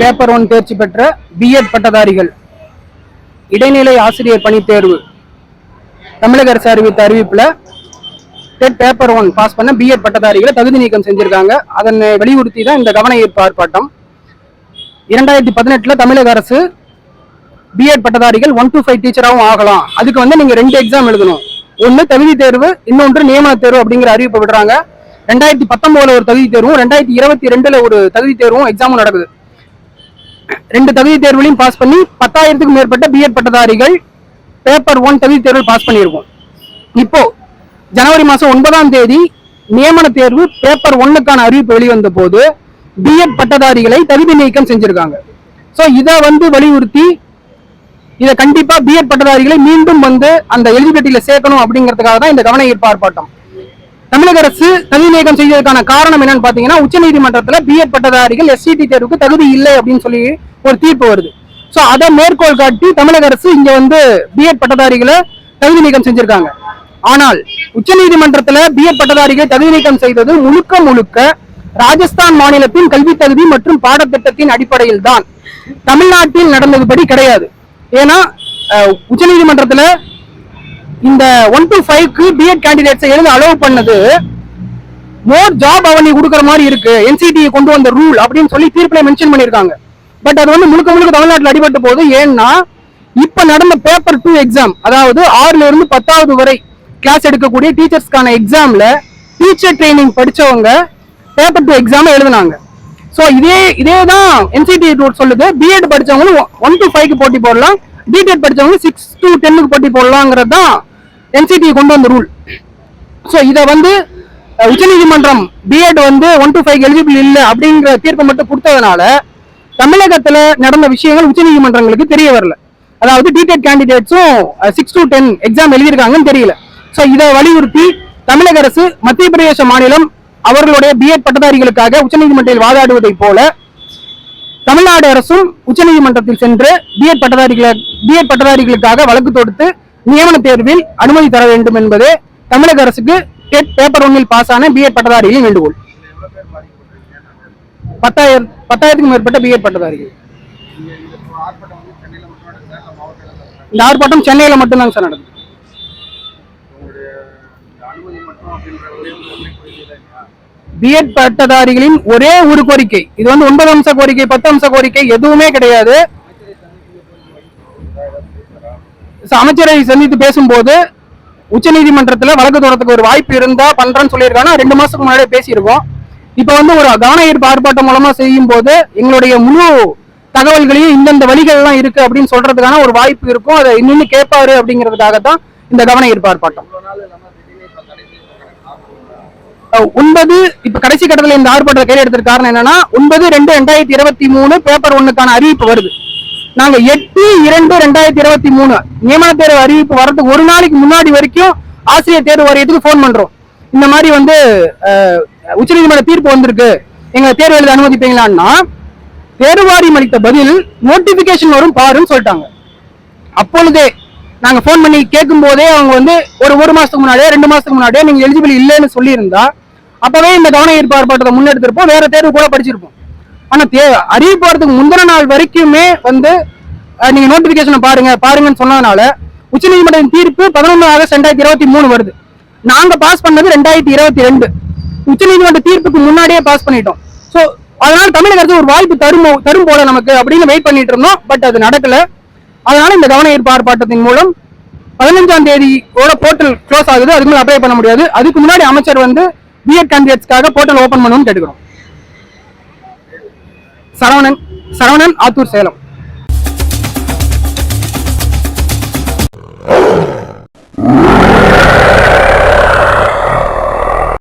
Paper one தேர்ச்சி பெற்ற BEd பட்டதாரிகள். இடைநிலை ஆசிரியர் பணி தேர்வு. தமிழக அரசு அறிவித்த அறிவிப்புல டெட் பேப்பர் ஒன் பாஸ் பண்ண பிஎட் பட்டதாரிகளை தகுதி நீக்கம் செஞ்சிருக்காங்க. அதனை வலியுறுத்தி தான் இந்த கவன ஈர்ப்பு ஆர்ப்பாட்டம். இரண்டாயிரத்தி பதினெட்டுல தமிழக அரசு பிஎட் பட்டதாரிகள் ஒன் டு ஃபைவ் டீச்சராகவும் ஆகலாம். அதுக்கு வந்து நீங்க ரெண்டு எக்ஸாம் எழுதணும். ஒன்னு தகுதி தேர்வு இன்னொன்று நியமன தேர்வு அப்படிங்கிற அறிவிப்பு விடுறாங்க. ரெண்டாயிரத்தி பத்தொன்பதுல ஒரு தகுதி தேர்வும் ரெண்டாயிரத்தி இருபத்தி ரெண்டுல ஒரு தகுதி தேர்வும் எக்ஸாமும் நடக்குது. ரெண்டு தகுதி தேர்வுலையும் பாஸ் பண்ணி பத்தாயிரத்துக்கும் மேற்பட்ட பிஎட் பட்டதாரிகள் பேப்பர் ஒன் தகுதி தேர்வில் பாஸ் பண்ணியிருக்கோம். இப்போ ஜனவரி மாசம் ஒன்பதாம் தேதி நியமன தேர்வு பேப்பர் ஒன்னுக்கான அறிவிப்பு வெளிவந்த போது பிஎட் பட்டதாரிகளை தகுதி நீக்கம் செஞ்சிருக்காங்க. சோ இதை வந்து வலியுறுத்தி இதை கண்டிப்பா பிஎட் பட்டதாரிகளை மீண்டும் வந்து அந்த எலிஜிபிலிட்டியில் சேர்க்கணும் அப்படிங்கிறதுக்காக தான் இந்த கவன ஈர்ப்பு ஆர்ப்பாட்டம். தமிழக அரசு தகுதி நீக்கம் செய்ததற்கான காரணம் என்னன்னு பாத்தீங்கன்னா உச்சநீதிமன்றத்துல பிஎட் பட்டதாரிகள் எஸ்சிடி தேர்வுக்கு தகுதி இல்லை அப்படின்னு சொல்லி ஒரு தீர்ப்பு வருது. சோ அதை மேற்கோள் காட்டி தமிழக அரசு இங்க வந்து பிஎட் பட்டதாரிகளை தகுதி நீக்கம் செஞ்சிருக்காங்க. ஆனால் உச்சநீதிமன்றத்துல பிஎட் பட்டதாரிகளை தகுதி நீக்கம் செய்தது முழுக்க முழுக்க ராஜஸ்தான் மாநிலத்தின் கல்வி தகுதி மற்றும் பாடத்திட்டத்தின் அடிப்படையில் தான். தமிழ்நாட்டில் நடந்ததுபடி கிடையாது. ஏன்னா அஹ், உச்சநீதிமன்றத்துல இந்த ஒன் டு ஃபைவ்க்கு பிஎட் கேண்டிடேட்ஸை எழுத அலோவ் பண்ணது மோர் ஜாப் அவனி கொடுக்குற மாதிரி இருக்கு. என்சிடி கொண்டு வந்த ரூல் அப்படின்னு சொல்லி தீர்ப்புல மென்ஷன் பண்ணியிருக்காங்க பட் அது வந்து முழுக்க முழுக்க தமிழ்நாட்டில் அடிபட்ட போது ஏன்னா இப்ப நடந்த பேப்பர் டூ எக்ஸாம் அதாவது ஆறுல இருந்து பத்தாவது வரை கிளாஸ் எடுக்கக்கூடிய டீச்சர்ஸ்க்கான எக்ஸாம்ல டீச்சர் ட்ரைனிங் படிச்சவங்க பேப்பர் டூ எக்ஸாம் எழுதினாங்க. ஸோ இதே இதே தான் என்சிடி ரூட் சொல்லுது. பிஎட் படிச்சவங்களும் ஒன் டு ஃபைவ்க்கு போட்டி போடலாம். பிடெட் படிச்சவங்க சிக்ஸ் டு டென்னுக்கு போட்டி போடலாங்கிறது தான் என்சிடி கொண்டு வந்த ரூல் ஸோ இதை வந்து உச்சநீதிமன்றம் பிஎட் வந்து ஒன் டு ஃபைவ் எலிஜிபிள் இல்லை அப்படிங்கிற தீர்ப்பு மட்டும் கொடுத்ததுனால தமிழகத்தில் நடந்த விஷயங்கள் உச்சநீதிமன்றங்களுக்கு தெரிய வரல. அதாவது டிடெட் கேண்டிடேட்ஸும் சிக்ஸ் டு டென் எக்ஸாம் எழுதியிருக்காங்கன்னு தெரியல. ஸோ இதை வலியுறுத்தி தமிழக அரசு மத்திய பிரதேச மாநிலம் அவர்களுடைய பிஎட் பட்டதாரிகளுக்காக உச்சநீதிமன்றத்தில் வாதாடுவதை போல தமிழ்நாடு அரசும் உச்சநீதிமன்றத்தில் சென்று பிஎட் பட்டதாரிகளை பிஎட் பட்டதாரிகளுக்காக வழக்கு தொடுத்து நியமன தேர்வில் அனுமதி தர வேண்டும் என்பது தமிழக அரசுக்கு டெட் பேப்பர் ஒன்றில் பாஸ் ஆன பிஎட் பட்டதாரிகளின் வேண்டுகோள். பத்தாயிரம் பத்தாயிரத்துக்கும் மேற்பட்ட பிஎட் பட்டதாரிகள். இந்த ஆர்ப்பாட்டம் சென்னையில் மட்டும்தாங்க சார் நடந்தது பிஎட் பட்டதாரிகளின் ஒரே ஒரு கோரிக்கை. இது வந்து ஒன்பது அம்ச கோரிக்கை பத்து அம்ச கோரிக்கை எதுவுமே கிடையாது. அமைச்சரை சந்தித்து பேசும்போது உச்சநீதிமன்றத்தில் வழக்கு தொடரத்துக்கு ஒரு வாய்ப்பு இருந்தா பண்றேன்னு சொல்லியிருக்காங்க. ரெண்டு மாசத்துக்கு முன்னாடியே பேசியிருக்கோம். இப்போ வந்து ஒரு கவன ஈர்ப்பு ஆர்ப்பாட்டம் மூலமா செய்யும் போது எங்களுடைய முழு தகவல்களையும் இந்தந்த வழிகள் எல்லாம் இருக்கு அப்படின்னு சொல்றதுக்கான ஒரு வாய்ப்பு இருக்கும். அதை இன்னும் கேட்பாரு அப்படிங்கிறதுக்காக தான் இந்த கவன ஈர்ப்பு ஆர்ப்பாட்டம். ஒன்பது இப்ப கடைசி கட்டத்துல இந்த ஆர்ப்பாட்டத்தை கையில் எடுத்திருக்க காரணம் என்னன்னா ஒன்பது ரெண்டு ரெண்டாயிரத்தி இருபத்தி மூணு பேப்பர் ஒண்ணுக்கான அறிவிப்பு வருது. நாங்க எட்டு இரண்டு ரெண்டாயிரத்தி இருபத்தி மூணு நியமன தேர்வு அறிவிப்பு வரதுக்கு ஒரு நாளைக்கு முன்னாடி வரைக்கும் ஆசிரியர் தேர்வு வாரியத்துக்கு ஃபோன் பண்றோம். இந்த மாதிரி வந்து உச்சநீதிமன்ற தீர்ப்பு வந்திருக்கு. எங்க தேர்வு எழுத அனுமதிப்பீங்களான்னா தேர்வு வாரியம் அளித்த பதில் நோட்டிபிகேஷன் வரும் பாருன்னு சொல்லிட்டாங்க. அப்பொழுதே நாங்க ஃபோன் பண்ணி கேட்கும் போதே அவங்க வந்து ஒரு ஒரு மாசத்துக்கு முன்னாடியே ரெண்டு மாசத்துக்கு முன்னாடியே நீங்க எலிஜிபிள் இல்லைன்னு சொல்லியிருந்தா அப்பவே இந்த கவன ஈர்ப்பு ஆர்ப்பாட்டத்தை முன்னெடுத்திருப்போம். வேற தேர்வு கூட படிச்சிருப்போம். ஆனா தே அறிவிப்பு வரதுக்கு முந்தின நாள் வரைக்குமே வந்து நீங்கள் நீங்க நோட்டிபிகேஷனை பாருங்க பாருங்கன்னு சொன்னதுனால உச்சநீதிமன்றத்தின் தீர்ப்பு பதினொன்று ஆகஸ்ட் ரெண்டாயிரத்தி இருபத்தி மூணு வருது. நாங்க பாஸ் பண்ணது ரெண்டாயிரத்தி இருபத்தி ரெண்டு. உச்சநீதிமன்ற தீர்ப்புக்கு முன்னாடியே பாஸ் பண்ணிட்டோம். ஸோ அதனால தமிழக அரசு ஒரு வாய்ப்பு தரும் தரும் போல நமக்கு அப்படின்னு வெயிட் பண்ணிட்டு இருந்தோம். பட் அது நடக்கல. அதனால இந்த கவன ஈர்ப்பு ஆர்ப்பாட்டத்தின் மூலம் பதினஞ்சாம் தேதியோட போர்ட்டல் க்ளோஸ் ஆகுது. அதுக்கு மேலே அப்ளை பண்ண முடியாது. அதுக்கு முன்னாடி அமைச்சர் வந்து பிஎட் கேண்டிடேட்ஸ்க்காக போர்ட்டல் ஓபன் பண்ணணும்னு கேட்டுக்கிறோம். சரவணன் சரவணன் ஆத்தூர் சேலம்.